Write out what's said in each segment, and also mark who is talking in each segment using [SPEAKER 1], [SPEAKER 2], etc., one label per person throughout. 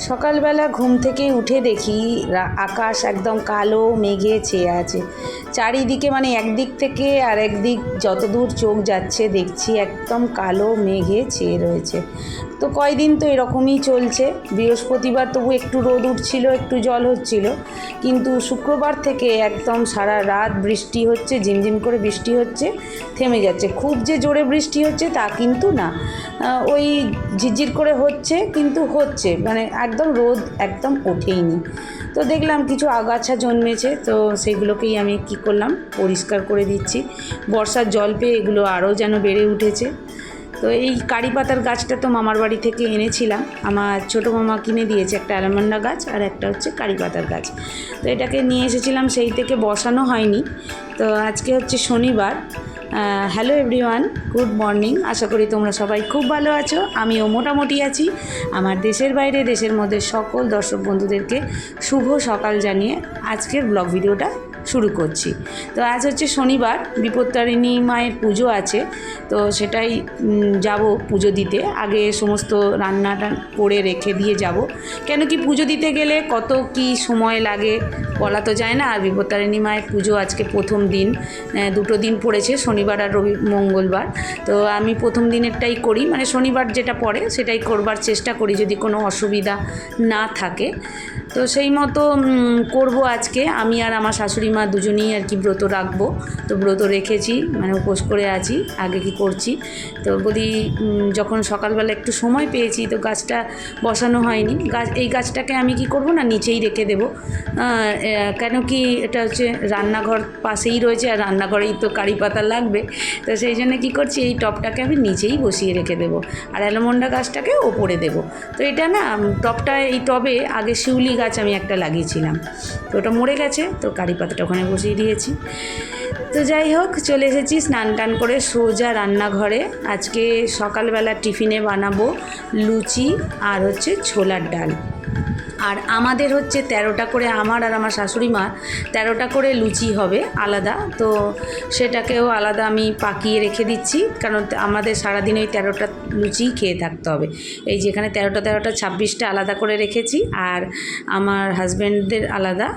[SPEAKER 1] সকালবেলা ঘুম থেকে উঠে দেখি আকাশ একদম কালো মেঘে চেয়ে আছে। চারিদিকে মানে একদিক থেকে আর একদিক যতদূর চোখ যাচ্ছে দেখছি একদম কালো মেঘে ছেয়ে রয়েছে। তো কয়দিন তো এরকমই চলছে। বৃহস্পতিবার তবু একটু রোদ উঠছিল, একটু জল হচ্ছিল। কিন্তু শুক্রবার থেকে একদম সারা রাত বৃষ্টি হচ্ছে, ঝিমঝিম করে বৃষ্টি হচ্ছে, থেমে যাচ্ছে। খুব যে জোরে বৃষ্টি হচ্ছে তা কিন্তু না। ওই ঝিরঝির করে হচ্ছে, কিন্তু হচ্ছে। মানে একদম রোদ একদম ওঠেইনি। তো দেখলাম কিছু আগাছা জন্মেছে, তো সেইগুলোকেই আমি কি করলাম, পরিষ্কার করে দিচ্ছি। বর্ষার জল পেয়ে এগুলো আরও যেন বেড়ে উঠেছে। তো এই কারি পাতার গাছটা তো মামার বাড়ি থেকে এনেছিলাম। আমার ছোটো মামা কিনে দিয়েছে একটা অ্যালামান্ডা গাছ আর একটা হচ্ছে কারি পাতার গাছ। তো এটাকে নিয়ে এসেছিলাম, সেই থেকে বসানো হয়নি। তো আজকে হচ্ছে শনিবার। হ্যালো এভরিওয়ান গুড মর্নিং আশা করি তোমরা সবাই খুব ভালো আছো, আমিও মোটামুটি আছি। আমার দেশের বাইরে, দেশের মধ্যে সকল দর্শক বন্ধুদেরকে শুভ সকাল জানিয়ে আজকের ব্লগ ভিডিওটা শুরু করছি। তো আজ হচ্ছে শনিবার, বিপত্তারিণী মায়ের পুজো আছে, তো সেটাই যাব পুজো দিতে। আগে সমস্ত রান্নাটা করে রেখে দিয়ে যাব। কেন কি পুজো দিতে গেলে কত কি সময় লাগে বলা তো যায় না। আর বিপত্তারিণী মায়ের পুজো আজকে প্রথম দিন দুটো দিন পড়েছে, শনিবার আর রবি, মঙ্গলবার। তো আমি প্রথম দিনেরটাই করি মানে শনিবার যেটা পড়ে সেটাই করবার চেষ্টা করি যদি কোনো অসুবিধা না থাকে। তো সেই মতো করব আজকে। আমি আর আমার শাশুড়ি মা দুজনেই আর কি ব্রত রাখব। তো ব্রত রেখেছি মানে উপোস করে আছি, আগে কি করছি। তো বলি যখন সকালবেলা একটু সময় পেয়েছি, তো গাছটা বসানো হয়নি। গাছ, এই গাছটাকে আমি কি করব না, নিচেই রেখে দেবো। কেন কি এটা হচ্ছে রান্নাঘর পাশেই রয়েছে, আর রান্নাঘরেই তো কারি পাতা লাগবে। তো সেই জন্য কী করছি, এই টপটাকে আমি নিচেই বসিয়ে রেখে দেবো। আর অ্যালমন্ডা গাছটাকে ওপরে দেবো। তো এটা না টপটা, এই টবে আগে শিউলি গাছ আমি একটা লাগিয়েছিলাম। তো ওটা মরে গেছে, তো কারি পাতাটা ওখানে বসিয়ে দিয়েছি। তো যাই হোক, চলে এসেছি স্নান টান করে সোজা রান্নাঘরে। আজকে সকালবেলা টিফিনে বানাবো লুচি আর হচ্ছে ছোলার ডাল। আর আমাদের হচ্ছে তেরোটা করে আমার আর আমার শাশুড়ি মা, তেরোটা করে লুচি হবে আলাদা। তো সেটাকেও আলাদা আমি পাকিয়ে রেখে দিচ্ছি, কারণ আমাদের সারাদিন ওই তেরোটা লুচিই খেয়ে থাকতে হবে। এই যেখানে তেরোটা তেরোটা, ছাব্বিশটা আলাদা করে রেখেছি আর আমার হাজব্যান্ডদের আলাদা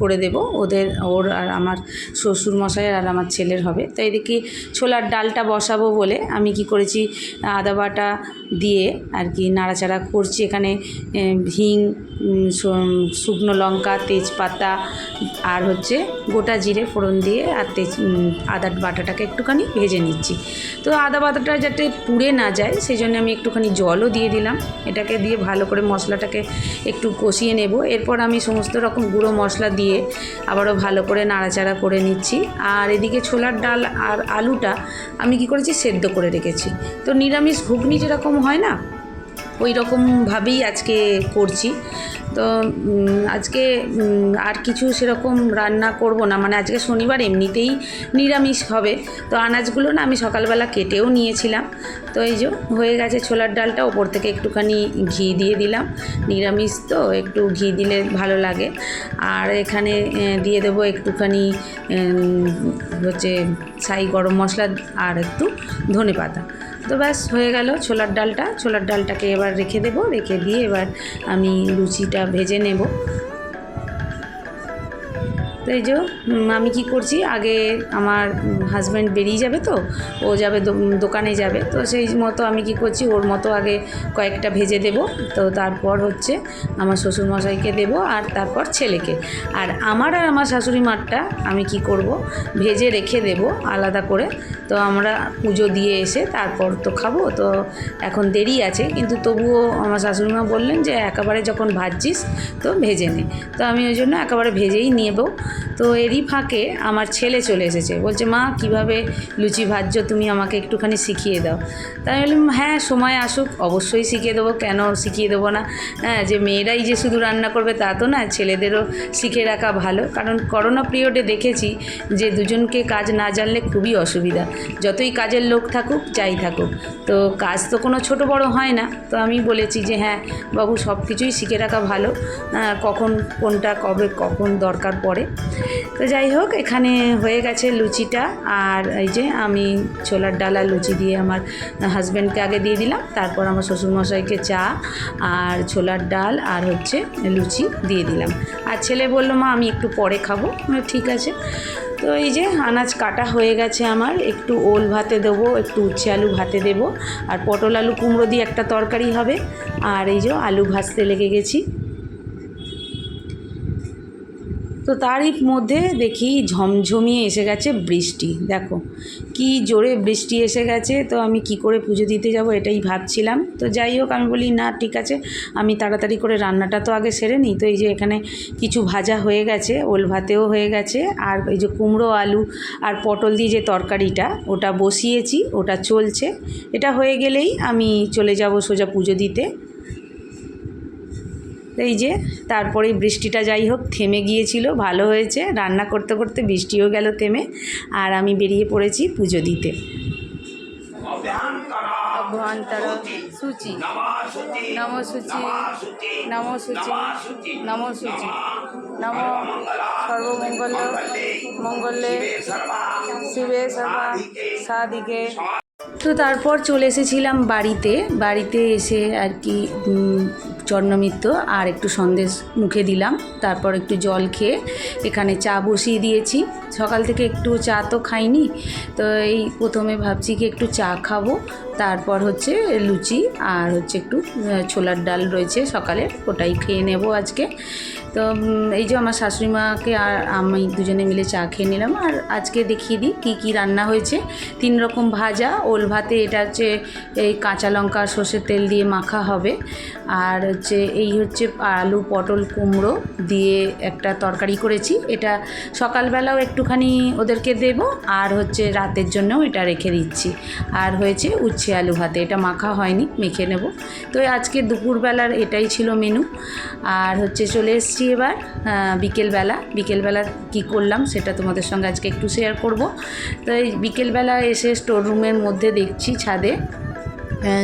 [SPEAKER 1] করে দেব। ওদের, ওর আর আমার শ্বশুর মশাইয়ের আর আমার ছেলের হবে। তো এদিকে ছোলার ডালটা বসাবো বলে আমি কি করেছি, আদা বাটা দিয়ে আর কি নাড়াচাড়া করছি। এখানে হিং শুকনো লঙ্কা, তেজপাতা আর হচ্ছে গোটা জিরে ফোড়ন দিয়ে আর তেজ আদা বাটাটাকে একটুখানি ভেজে নিচ্ছি। তো আদা বাটাটা যাতে পুড়ে না যায় সেই জন্য আমি একটুখানি জলও দিয়ে দিলাম। এটাকে দিয়ে ভালো করে মশলাটাকে একটু কষিয়ে নেব। এরপর আমি সমস্ত রকম গুঁড়ো মশলা দিয়ে আবারও ভালো করে নাড়াচাড়া করে নিচ্ছি। আর এদিকে ছোলার ডাল আর আলুটা আমি কি করেছি, সেদ্ধ করে রেখেছি। তো নিরামিষ ঘুগনি যেরকম হয় না? ওই রকমভাবেই আজকে করছি। তো আজকে আর কিছু সেরকম রান্না করব না। মানে আজকে শনিবার, এমনিতেই নিরামিষ হবে। তো আনাজগুলো না আমি সকালবেলা কেটেও নিয়েছিলাম। তো এই যে হয়ে গেছে ছোলার ডালটা, ওপর থেকে একটুখানি ঘি দিয়ে দিলাম। নিরামিষ তো, একটু ঘি দিলে ভালো লাগে। আর এখানে দিয়ে দেবো একটুখানি হচ্ছে ছাই গরম মশলা আর একটু ধনে পাতা তো ব্যাস, হয়ে গেল ছোলার ডালটা। ছোলার ডালটাকে এবার রেখে দেবো। রেখে দিয়ে এবার আমি লুচিটা ভেজে নেব। তো এই যে আমি কি করছি, আগে আমার হাজব্যান্ড বেরিয়ে যাবে তো, ও যাবে দোকানে যাবে, তো সেই মতো আমি কি করছি, ওর মতো আগে কয়েকটা ভেজে দেব, তো তারপর হচ্ছে আমার শ্বশুরমশাইকে দেব আর তারপর ছেলেকে। আর আমার আর আমার শাশুড়ি মারটা আমি কি করব, ভেজে রেখে দেব আলাদা করে, তো আমরা পুজো দিয়ে এসে তারপর তো খাব, তো এখন দেরি আছে, কিন্তু তবুও আমার শাশুড়িমা বললেন যে একেবারে যখন ভাজছিস, তো ভেজে নে। তো আমি ওই জন্য একেবারে ভেজেই নেব। তো এরই ফাঁকে আমার ছেলে চলে এসেছে। বলছে, মা, কীভাবে লুচি ভাজ্য তুমি আমাকে একটুখানি শিখিয়ে দাও। তাই বললাম হ্যাঁ সময় আসুক, অবশ্যই শিখিয়ে দেবো। কেন শিখিয়ে দেবো না? হ্যাঁ যে মেয়েরাই যে শুধু রান্না করবে তা তো না, ছেলেদেরও শিখে রাখা ভালো। কারণ করোনা পিরিয়ডে দেখেছি যে দুজনকে কাজ না জানলে খুবই অসুবিধা। যতই কাজের লোক থাকুক, যাই থাকুক। তো কাজ তো কোনো ছোট বড় হয় না। তো আমি বলেছি যে হ্যাঁ বাবু সব কিছুই শিখে রাখা ভালো। কখন কোনটা কবে, কখন দরকার পড়ে? তো যাই হোক, এখানে হয়ে গেছে লুচিটা। আর এই যে আমি ছোলার ডালা লুচি দিয়ে আমার হাজব্যান্ডকে আগে দিয়ে দিলাম। তারপর আমার শ্বশুরমশাইকে চা আর ছোলার ডাল আর হচ্ছে লুচি দিয়ে দিলাম। আর ছেলে বলল, মা, আমি একটু পরে খাব। ঠিক আছে। তো এই যে আনাজ কাটা হয়ে গেছে আমার। একটু ওল ভাতে দেবো, একটু উচ্ছে আলু ভাতে দেবো। আর পটল আলু কুমড়ো দিয়ে একটা তরকারি হবে। আর এই যে আলু ভাজতে লেগে গেছি। তো তারই মধ্যে দেখি ঝমঝমিয়ে এসে গেছে বৃষ্টি। দেখো, কি জোরে বৃষ্টি এসে গেছে, তো আমি কি করে পুজো দিতে যাব এটাই ভাবছিলাম। তো যাই হোক, আমি বলি, না, ঠিক আছে, আমি তাড়াতাড়ি করে রান্নাটা তো আগে সেরে নিই। তো এই যে এখানে কিছু ভাজা হয়ে গেছে, ওল ভাতেও হয়ে গেছে, আর এই যে কুমড়ো, আলু আর পটল দিয়ে যে তরকারিটা, ওটা বসিয়েছি, ওটা চলছে। এটা হয়ে গেলেই আমি চলে যাব সোজা পুজো দিতে। এই যে তারপরে বৃষ্টিটা যাই হোক থেমে গিয়েছিল ভালো হয়েছে। রান্না করতে করতে বৃষ্টিও গেল থেমে আর আমি বেরিয়ে পড়েছি পুজো দিতে। সূচি। নম সূচি নম সূচি নম সূচি। নম সর্বমঙ্গল মঙ্গলে শিবে সর্বা সাদিকে তো তারপর চলে এসেছিলাম বাড়িতে। বাড়িতে এসে আর কি চন্নমিত্র আর একটু সন্দেশ মুখে দিলাম। তারপর একটু জল খেয়ে এখানে চা বসিয়ে দিয়েছি। সকাল থেকে একটু চা তো খাইনি, তো এই প্রথমে ভাবছি কি একটু চা খাব। তারপর হচ্ছে লুচি আর হচ্ছে একটু ছোলার ডাল রয়েছে সকালের ওটাই খেয়ে নেব আজকে। তো এই যে আমার শাশুড়ি মাকে আর আমি দুজনে মিলে চা খেয়ে নিলাম। আর আজকে দেখিয়ে দিই কী কী রান্না হয়েছে। তিন রকম ভাজা, ওল ভাতে এটা হচ্ছে এই কাঁচা লঙ্কা, সর্ষের তেল দিয়ে মাখা হবে। আর হচ্ছে এই হচ্ছে আলু পটল কুমড়ো দিয়ে একটা তরকারি করেছি। এটা সকালবেলাও একটুখানি ওদেরকে দেব, আর হচ্ছে রাতের জন্যও এটা রেখে দিচ্ছি। আর হয়েছে উচ্ছে আলু ভাতে, এটা মাখা হয়নি, মেখে নেব। তো আজকে দুপুরবেলার এটাই ছিল মেনু। আর হচ্ছে চলে এসেছি এবার আহ, বিকেলবেলা। বিকেলবেলা কি করলাম সেটা তোমাদের সঙ্গে আজকে একটু শেয়ার করব। তো এই বিকেলবেলা এসে স্টোর রুমের মধ্যে দেখছি ছাদে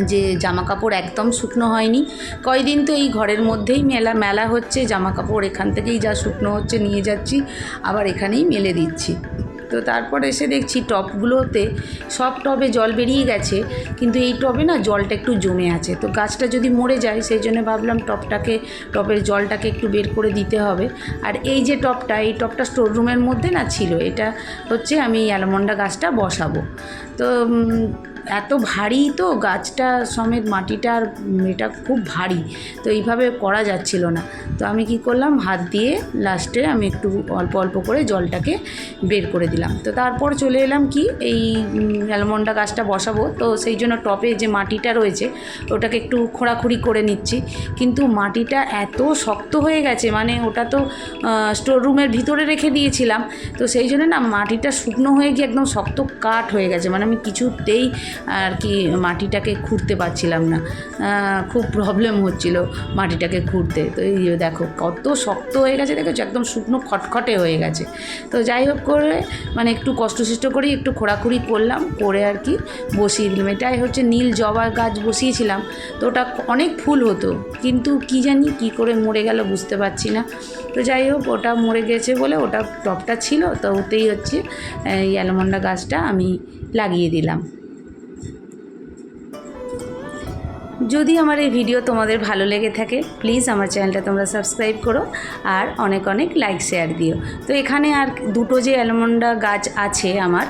[SPEAKER 1] যে জামা কাপড় একদম শুকনো হয়নি। কয়দিন তো এই ঘরের মধ্যেই মেলা মেলা হচ্ছে। জামা কাপড় এখান থেকেই যা শুকনো হচ্ছে নিয়ে যাচ্ছি আবার এখানেই মেলে দিচ্ছি। তো তারপর এসে দেখছি টপগুলোতে সব টবে জল বেরিয়ে গেছে, কিন্তু এই টবে না জলটা একটু জমে আছে। তো গাছটা যদি মরে যায়, সেই জন্য ভাবলাম টপটাকে, টপের জলটাকে একটু বের করে দিতে হবে। আর এই যে টপটা, এই টপটা স্টোর রুমের মধ্যে না ছিল, এটা হচ্ছে আমি এই অ্যালমন্ডা গাছটা বসাবো। তো এত ভারী তো গাছটা সমেত মাটিটা আর এটা খুব ভারী, তো এইভাবে করা যাচ্ছিল না। তো আমি কি করলাম, হাত দিয়ে লাস্টে আমি একটু অল্প অল্প করে জলটাকে বের করে দিলাম। তো তারপর চলে এলাম কি, এই অ্যালমন্ডা গাছটা বসাবো, তো সেই জন্য টপে যে মাটিটা রয়েছে, ওটাকে একটু খোঁড়াখুড়ি করে নিচ্ছি। কিন্তু মাটিটা এত শক্ত হয়ে গেছে মানে ওটা তো স্টোর রুমের ভিতরে রেখে দিয়েছিলাম। তো সেই জন্য না মাটিটা শুকনো হয়ে গিয়ে একদম শক্ত কাঠ হয়ে গেছে মানে আমি কিছুতেই আর কি মাটিটাকে খুঁড়তে পারছিলাম না। খুব প্রবলেম হচ্ছিল মাটিটাকে খুঁড়তে। তো এই দেখো, কত শক্ত হয়ে গেছে, দেখেছ? একদম শুকনো, খটখটে হয়ে গেছে। তো যাই হোক করে মানে একটু কষ্টসিষ্ট করেই একটু খোঁড়াখুড়ি করলাম, করে আর কি বসিয়ে দিলাম। এটাই হচ্ছে নীল জবা গাছ বসিয়েছিলাম। তো ওটা অনেক ফুল হতো, কিন্তু কি জানি কি করে মরে গেল বুঝতে পারছি না। তো যাই হোক, ওটা মরে গেছে বলে ওটা টপটা ছিল, তো ওতেই হচ্ছে অ্যালমন্ডা গাছটা আমি লাগিয়ে দিলাম। যদি আমার এই ভিডিও তোমাদের ভালো লেগে থাকে প্লিজ আমার চ্যানেলটা তোমরা সাবস্ক্রাইব করো আর অনেক অনেক লাইক শেয়ার দিও। তো এখানে আর দুটো যে অ্যালমন্ডা গাছ আছে আমার,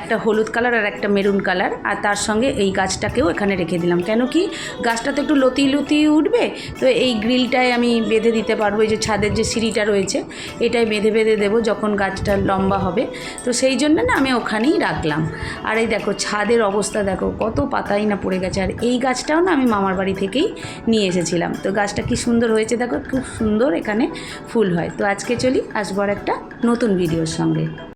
[SPEAKER 1] একটা হলুদ কালার আর একটা মেরুন কালার আর তার সঙ্গে এই গাছটাকেও এখানে রেখে দিলাম। কেন কি গাছটা তো একটু লতি লতি উঠবে, তো এই গ্রিলটায় আমি বেঁধে দিতে পারব, এই যে ছাদের যে সিঁড়িটা রয়েছে, এটাই বেঁধে বেঁধে দেবো যখন গাছটা লম্বা হবে। তো সেই জন্য না আমি ওখানেই রাখলাম। আর এই দেখো ছাদের অবস্থা দেখো, কত পাতাই না পড়ে গেছে। আর এই গাছটাও না আমি মামার বাড়ি থেকেই নিয়ে এসেছিলাম। তো গাছটা কি সুন্দর হয়েছে দেখো, খুব সুন্দর এখানে ফুল হয়। তো আজকে চলি, আসব একটা নতুন ভিডিওর সঙ্গে।